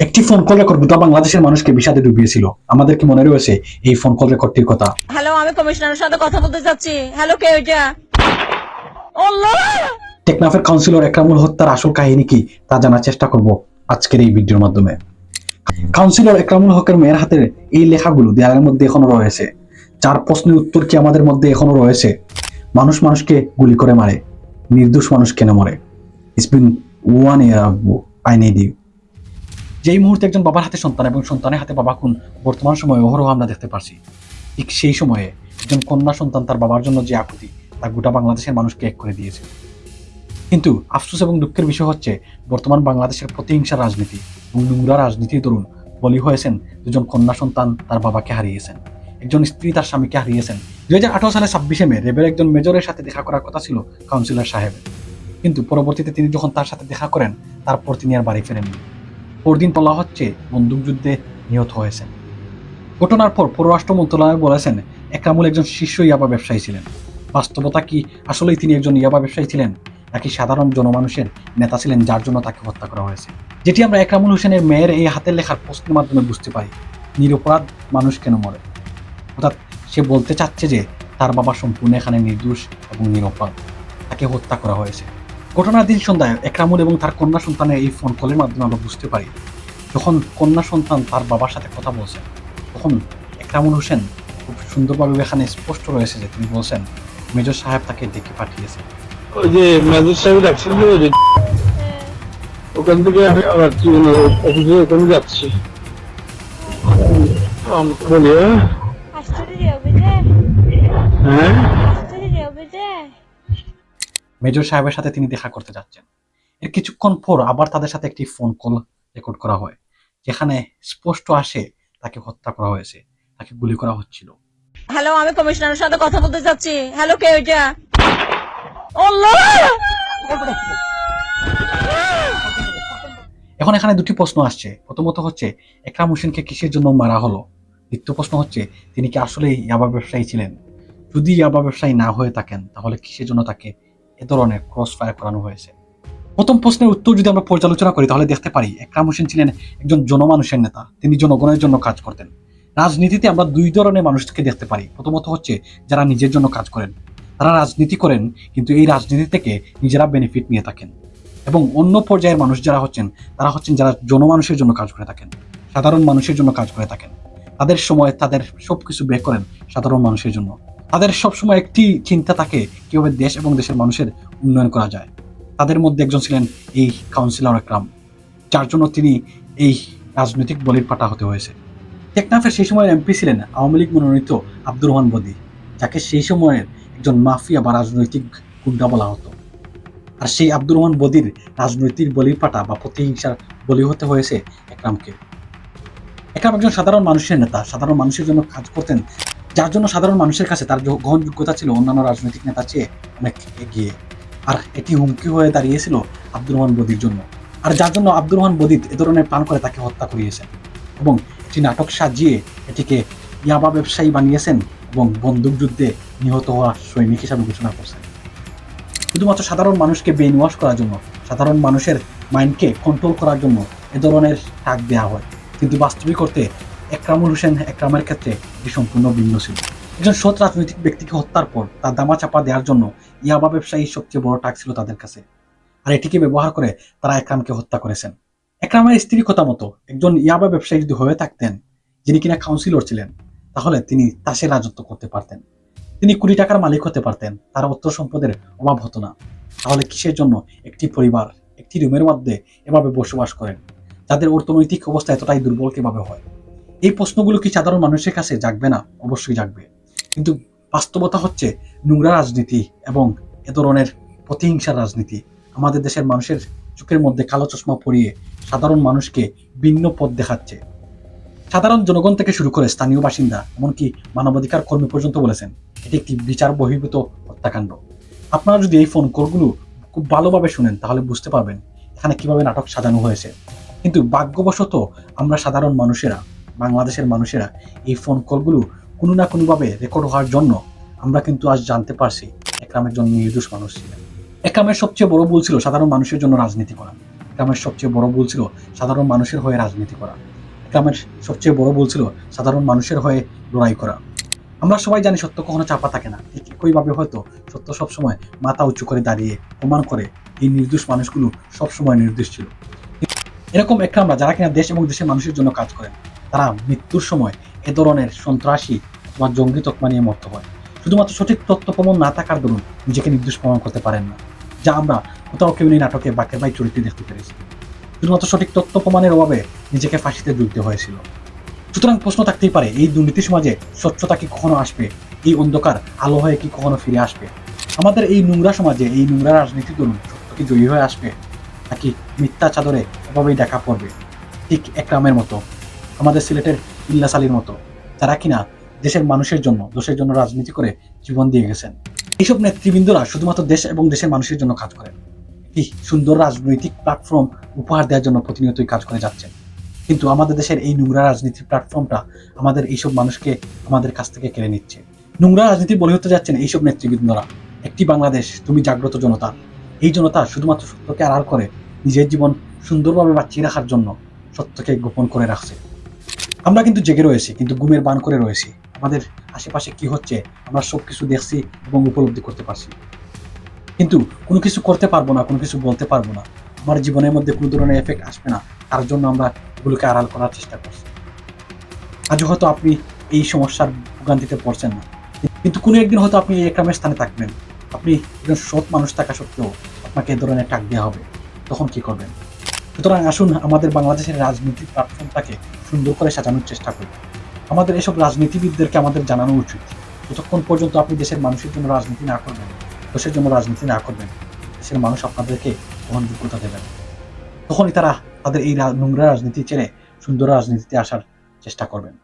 একটি phone call record গোটা বাংলাদেশের মানুষকে বিষাদে ডুবিয়েছিল। আমাদের কি মনে রয়েছে এই ফোন কল রেকর্ডটির কথা। হ্যালো আমি কমিশনারের সাথে কথা বলতে চাচ্ছি। হ্যালো কে ওইটা? আল্লাহ! টেকনাফের কাউন্সিলর একরামুল হত্যার আসল কাহিনী কি তা জানার চেষ্টা করব আজকের এই ভিডিওর মাধ্যমে। কাউন্সিলর একরামুল হকের মেয়ের হাতের এই লেখাগুলো দেয়ালের মধ্যে এখনও রয়েছে। চার প্রশ্নের উত্তর কি আমাদের মধ্যে এখনও রয়েছে? মানুষ মানুষকে গুলি করে মারে নির্দোষ মানুষ কেন মরে? ইটস বিন ওয়ান ইয়ার আব্বু আই নিড ইউ যেই মুহূর্তে একজন বাবার হাতে সন্তান এবং সন্তানের হাতে বাবা খুন, বর্তমান সময়ে অহরহ আমরা দেখতে পারছি। ঠিক সেই সময়ে একজন কন্যা সন্তান তার বাবার জন্য যে আকুতি তা গোটা বাংলাদেশের মানুষকে এক করে দিয়েছে। কিন্তু আফসোস এবং দুঃখের বিষয় হচ্ছে, বর্তমান বাংলাদেশের প্রতিহিংসা রাজনীতি এবং নোংরা রাজনীতির দরুন বলি হয়েছেন দুজন কন্যা সন্তান তার বাবাকে হারিয়েছেন। একজন স্ত্রী তার স্বামীকে হারিয়েছেন। দুই হাজার আঠারো সালে ছাব্বিশে মে, রেবের একজন মেজরের সাথে দেখা করার কথা ছিল কাউন্সিলর সাহেব কিন্তু পরবর্তীতে তিনি যখন তার সাথে দেখা করেন, তারপর তিনি আর বাড়ি ফেরেননি। পরদিন বলা হচ্ছে বন্দুকযুদ্ধে নিহত হয়েছেন। ঘটনার পর পররাষ্ট্র মন্ত্রণালয় বলেছেন, একরামুল একজন শীর্ষ ইয়াবা ব্যবসায়ী ছিলেন। বাস্তবতা কি? আসলেই তিনি একজন ইয়াবা ব্যবসায়ী ছিলেন? নাকি সাধারণ জনমানুষের নেতা ছিলেন যার জন্য তাকে হত্যা করা হয়েছে? যেটি আমরা একরামুল হোসেনের মেয়ের এই হাতের লেখার প্রশ্নের মাধ্যমে বুঝতে পারি। নিরপরাধ মানুষ কেন মরে? অর্থাৎ সে বলতে চাচ্ছে যে তার বাবা সম্পূর্ণ এখানে নির্দোষ এবং নিরপরাধ। তাকে হত্যা করা হয়েছে। ঘটনার দিন সন্ধ্যায় একরামুল এবং তার কন্যা সন্তানের এই ফোন কলের মাধ্যমে আমরা বুঝতে পারি যখন কন্যা সন্তান তার বাবার সাথে কথা বলছেন তখন একরামুল হোসেন খুব সুন্দরভাবে এখানে স্পষ্ট রয়েছে যে তিনি বলছেন মেজর সাহেব তাকে ডেকে পাঠিয়েছে। ওই যে ম্যাজিস্ট্রেট সাহেব ডাকছিল যে ওই যে ওখান থেকে আমি আবার কি বলে অফিসে ওখানে যাচ্ছি। বলি হ্যাঁ? মেজর সাহেবের সাথে তিনি দেখা করতে যাচ্ছেন। এর কিছুক্ষণ পর আবার তাদের সাথে একটি ফোন কল রেকর্ড করা হয় যেখানে স্পষ্ট আসে তাকে হত্যা করা হয়েছে তাকে গুলি করা হচ্ছিল। হ্যালো আমি কমিশনারের সাথে কথা বলতে চাচ্ছি হ্যালো কে ওইটা? এখন এখানে দুটি প্রশ্ন আসছে। প্রথমত হচ্ছে একরাম হোসেনকে কিসের জন্য মারা হলো? দ্বিতীয় প্রশ্ন হচ্ছে তিনি কি আসলে ইয়াবা ব্যবসায়ী ছিলেন? যদি ইয়াবা ব্যবসায়ী না হয়ে থাকেন তাহলে কিসের জন্য তাকে এ ধরনের ক্রস ফায়ার করানো হয়েছে। প্রথম প্রশ্নের উত্তর যদি আমরা পর্যালোচনা করি, তাহলে দেখতে পারি, একরাম হোসেন ছিলেন একজন জনমানুষের নেতা। তিনি জনগণের জন্য কাজ করতেন। রাজনীতিতে আমরা দুই ধরনের মানুষকে দেখতে পারি। প্রথমত হচ্ছে যারা নিজের জন্য কাজ করেন। তারা রাজনীতি করেন, কিন্তু এই রাজনীতি থেকে নিজেরা বেনিফিট নিয়ে থাকেন। এবং অন্য পর্যায়ের মানুষ যারা হচ্ছেন, তারা হচ্ছেন যারা জনমানুষের জন্য কাজ করে থাকেন। সাধারণ মানুষের জন্য কাজ করে থাকেন। তাদের সময় তাদের সবকিছু বের করেন সাধারণ মানুষের জন্য। তাদের সবসময় একটি চিন্তা থাকে, কীভাবে দেশ এবং দেশের মানুষের উন্নয়ন করা যায়। তাদের মধ্যে একজন ছিলেন এই কাউন্সিলর একরাম যার জন্য তিনি এই রাজনৈতিক বলির পাটা হতে হয়েছে। টেকনাফের সেই সময়ের এমপি ছিলেন আওয়ামী লীগ মনোনীত আব্দুর রহমান বদি, যাকে সেই সময়ের একজন মাফিয়া বা রাজনৈতিক গুন্ডা বলা হতো। আর সেই আব্দুর রহমান বদির রাজনৈতিক বলির পাটা বা প্রতিহিংসার বলি হতে হয়েছে একরামকে একরাম একজন সাধারণ মানুষের নেতা, সাধারণ মানুষের জন্য কাজ করতেন যার জন্য সাধারণ মানুষের কাছে তার গ্রহণযোগ্যতা ছিল অন্যান্য রাজনৈতিক নেতার চেয়ে অনেক এগিয়ে। আর এটি হুমকি হয়ে দাঁড়িয়েছিল আব্দুর রহমান বদির জন্য। আর যার জন্য আব্দুর রহমান বদিত এ ধরনের প্ল্যান করে তাকে হত্যা করিয়েছেন এবং একটি নাটক সাজিয়ে এটিকে ইয়াবা ব্যবসায়ী বানিয়েছেন এবং বন্দুকযুদ্ধে নিহত হওয়া সৈনিক হিসাবে ঘোষণা করছেন। শুধুমাত্র সাধারণ মানুষকে ব্রেন ওয়াশ করার জন্য, সাধারণ মানুষের মাইন্ডকে কন্ট্রোল করার জন্য এ ধরনের টাক দেওয়া হয়। কিন্তু বাস্তবিক করতে একরামুল হোসেন একরামের ক্ষেত্রে এটি সম্পূর্ণ ভিন্ন ছিল। একজন সৎ রাজনৈতিক ব্যক্তিকে হত্যার পর তার দামা চাপা দেওয়ার জন্য ইয়াবা ব্যবসায়ী সবচেয়ে বড় টাক ছিল তাদের কাছে। আর এটিকে ব্যবহার করে তারা একরামকে হত্যা করেছেন। একরামের স্ত্রী কথা মতো একজন ইয়াবা ব্যবসায়ী যদি হয়ে থাকতেন, যিনি কিনা কাউন্সিলর ছিলেন, তাহলে তিনি তাসের রাজত্ব করতে পারতেন। তিনি কুড়ি টাকার মালিক হতে পারতেন, তার অর্থ সম্পদের অভাব হতো না। তাহলে কিসের জন্য একটি পরিবার, একটি রুমের মধ্যে এভাবে বসবাস করেন, যাদের অর্থনৈতিক অবস্থা এতটাই দুর্বল কীভাবে হয়? এই প্রশ্নগুলো কি সাধারণ মানুষের কাছে জাগবে না? অবশ্যই জাগবে। কিন্তু বাস্তবতা হচ্ছে নোংরা রাজনীতি এবং এ ধরনের প্রতিহিংসার রাজনীতি। আমাদের দেশের মানুষের চোখের মধ্যে কালো চশমা পরিয়ে সাধারণ মানুষকে ভিন্ন পথ দেখাচ্ছে। সাধারণ জনগণ থেকে শুরু করে স্থানীয় বাসিন্দা, এমনকি মানবাধিকার কর্মী পর্যন্ত বলেছেন, এটি একটি বিচার বহির্ভূত হত্যাকাণ্ড। আপনারা যদি এই ফোন কলগুলো খুব ভালোভাবে শুনেন, তাহলে বুঝতে পারবেন এখানে কীভাবে নাটক সাজানো হয়েছে। কিন্তু ভাগ্যবশত আমরা সাধারণ মানুষেরা বাংলাদেশের মানুষেরা এই ফোন কলগুলো কোনো না কোনোভাবে রেকর্ড হওয়ার জন্য আমরা কিন্তু আজ জানতে পারছি একরাম একজন নির্দোষ মানুষ ছিলেন একরামের সবচেয়ে বড় ভুল ছিল সাধারণ মানুষের জন্য রাজনীতি করা। গ্রামের সবচেয়ে বড় ভুল ছিল সাধারণ মানুষের হয়ে রাজনীতি করা। গ্রামের সবচেয়ে বড় ভুল ছিল সাধারণ মানুষের হয়ে লড়াই করা। আমরা সবাই জানি সত্য কখনো চাপা থাকে না। ঠিক একইভাবে হয়তো সত্য সবসময় মাথা উঁচু করে দাঁড়িয়ে প্রমাণ করে এই নির্দোষ মানুষগুলো সবসময় নির্দোষ ছিল। এরকম একরামরা যারা কিনা দেশ এবং দেশের মানুষের জন্য কাজ করেন তারা মৃত্যুর সময় এ ধরনের সন্ত্রাসী বা জঙ্গি তকমা নিয়ে মরতে হয়। শুধুমাত্র সঠিক তথ্য প্রমাণ না থাকার দরুন নিজেকে নির্দোষ প্রমাণ করতে পারেন না, যা আমরা কোথাও কেউ নেই নাটকে বাকের বাই চরিত্রে দেখতে পেরেছি। শুধুমাত্র সঠিক তথ্য প্রমাণের অভাবে নিজেকে ফাঁসিতে ঝুলতে হয়েছিল। সুতরাং প্রশ্ন থাকতেই পারে, এই দুর্নীতি সমাজে স্বচ্ছতা কি কখনো আসবে? এই অন্ধকার আলো হয়ে কি কখনো ফিরে আসবে? আমাদের এই নোংরা সমাজে এই নোংরা রাজনীতি দরুন সত্য কি জয়ী হয়ে আসবে? নাকি মিথ্যা চাদরে এভাবেই দেখা পড়বে? ঠিক একরামের মতো আমাদের সিলেটের ইল্লাস আলীর মতো, যারা কিনা দেশের মানুষের জন্য দেশের জন্য রাজনীতি করে জীবন দিয়ে গেছেন। এইসব নেতৃবৃন্দরা শুধুমাত্র দেশ এবং দেশের মানুষের জন্য কাজ করেন। একটি সুন্দর রাজনৈতিক প্ল্যাটফর্ম উপহার দেওয়ার জন্য প্রতিনিয়তই কাজ করে যাচ্ছেন। কিন্তু আমাদের দেশের এই নোংরা রাজনীতির প্ল্যাটফর্মটা আমাদের এইসব মানুষকে আমাদের কাছ থেকে কেড়ে নিচ্ছে। নোংরা রাজনীতি বলে হতে যাচ্ছেন এইসব নেতৃবৃন্দরা। একটি বাংলাদেশ, তুমি জাগ্রত জনতা। এই জনতা শুধুমাত্র সত্যকে আড়াল করে নিজের জীবন সুন্দরভাবে বাঁচিয়ে রাখার জন্য সত্যকে গোপন করে রাখছে। আমরা কিন্তু জেগে রয়েছি, কিন্তু ঘুমের বান করে রয়েছি। আমাদের আশেপাশে কি হচ্ছে, আমরা সব কিছু দেখছি এবং উপলব্ধি করতে পারছি। কিন্তু কোনো কিছু করতে পারব না, কোনো কিছু বলতে পারব না। আমার জীবনের মধ্যে কোনো ধরনের এফেক্ট আসবে না, তার জন্য আমরা এগুলোকে আড়াল করার চেষ্টা করছি। আজও হয়তো আপনি এই সমস্যার ভোগান্তিতে পড়ছেন না। কিন্তু কোনো একদিন হয়তো আপনি এই একরামের স্থানে থাকবেন। আপনি একজন সৎ মানুষ থাকা সত্ত্বেও আপনাকে এ ধরনের টাক দেওয়া হবে। তখন কি করবেন? সুতরাং আসুন, আমাদের বাংলাদেশের রাজনীতির প্ল্যাটফর্মটাকে সুন্দর করে সাজানোর চেষ্টা করি আমাদের এসব রাজনীতিবিদদেরকে আমাদের জানানো উচিত। যতক্ষণ পর্যন্ত আপনি দেশের মানুষের জন্য রাজনীতি না করবেন, দেশের জন্য রাজনীতি না করবেন, দেশের মানুষ আপনাদেরকে গ্রহণযোগ্যতা দেবেন। তখনই তারা তাদের এই নোংরা রাজনীতি ছেড়ে সুন্দর রাজনীতিতে আসার চেষ্টা করবেন।